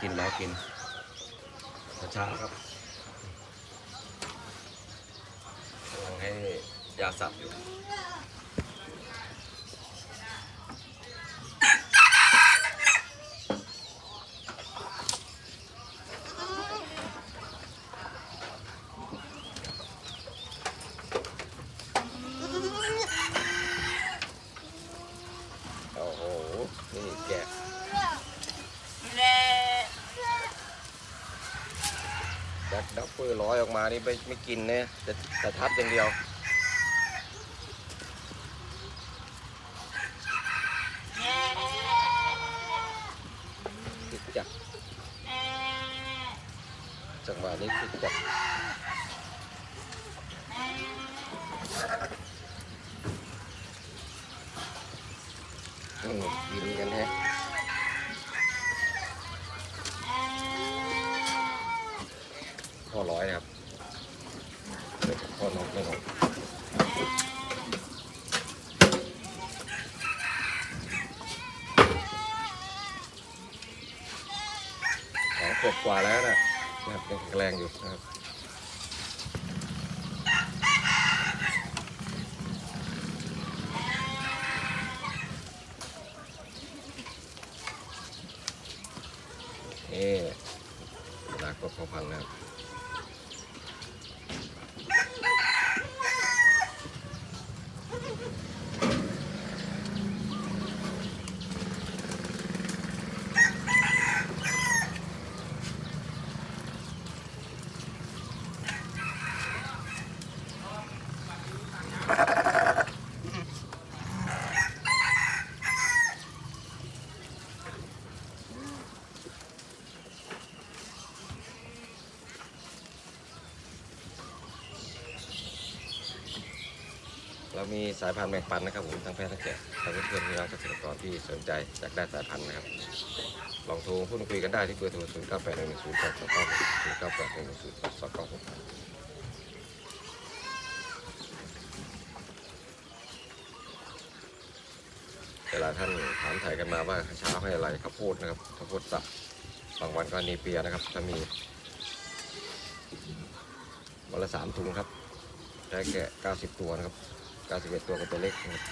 กินแล้วกินช้าๆครับกำลังให้ยาสับอยู่ โอ้โห นี่แกะ ดักดักเปอร์ร้อยออกมานี่ไม่ไม่กินเนี่ยจะแต่ทับอย่างเดียวคึกจักจังหวะนี้คึกจักอืมกินกันแฮะพ่อ ร้อยครับเดี๋ยวพ่อนกไม่นกสองขวบกว่าแล้วนะนะครับยังแข็งแรงอยู่นะครับนี่เวลากดเขาพังนะครั เรามีสายพันธุ์แบ่งปันนะครับผมทั้งแพทย์ทั้งแกะทั้งเพื่อนๆพี่น้องเกษตรกรที่สนใจอยากได้สายพันธุ์นะครับลองโทรพูดคุยกันได้ที่เบอร์โทร0 9 8 1 1 0 2 2 9 0 9 8 1 1 0 2 2 9 6เวลาท่านถามถ่ายกันมาว่าเช้าให้อะไรข้าวโพดนะครับข้าวโพดสับบางวันก็นีเปียนะครับ ถ้ามีวันละสามถุงครับใช้แกะ 90 ตัวนะครับ 91 ตัวกับตัวเล็กนะครับ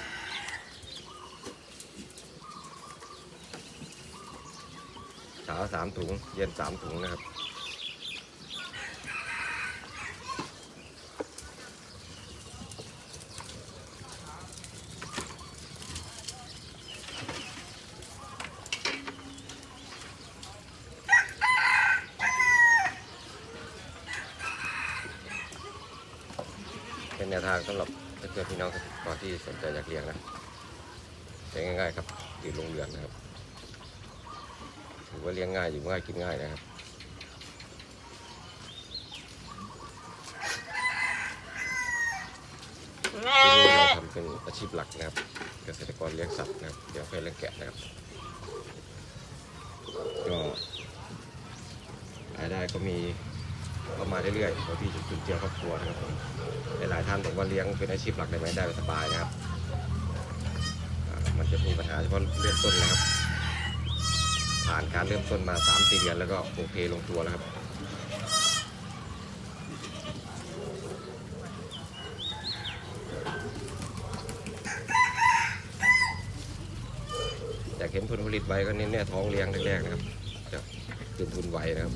เช้าสามถุง เย็นสามถุงนะครับเป็นแนวทางสำหรับ เพื่อนๆพี่น้องเกษตรกรที่สนใจอยากเลี้ยงนะใช้ง่ายๆครับอยู่โรงเรือนนะครับถือว่าเลี้ยงง่ายอยู่ง่ายกินง่ายนะครับที่นี่เราทำเป็นอาชีพหลักนะครับ เกษตรกรเลี้ยงสัตว์นะครับเดี๋ยวค่อยเลี้ยงแกะนะครับก็รายได้ก็มี มาเรื่อยๆโดยที่จุนเจือครอบครัวนะครับผมหลายๆท่านบอกว่าเลี้ยงเป็นอาชีพหลักได้ไหมได้สบายนะครับมันจะมีปัญหาเฉพาะเริ่มต้นนะครับ ผ่านการเริ่มต้นมา3ามสี่เดือนแล้วก็โอเคลงตัวแล้วครับอยากเห็นผลผลิตไวก็เน้นเนี่ยท้องเลี้ยงแรกๆนะครับจะคืนทุนไวนะครับ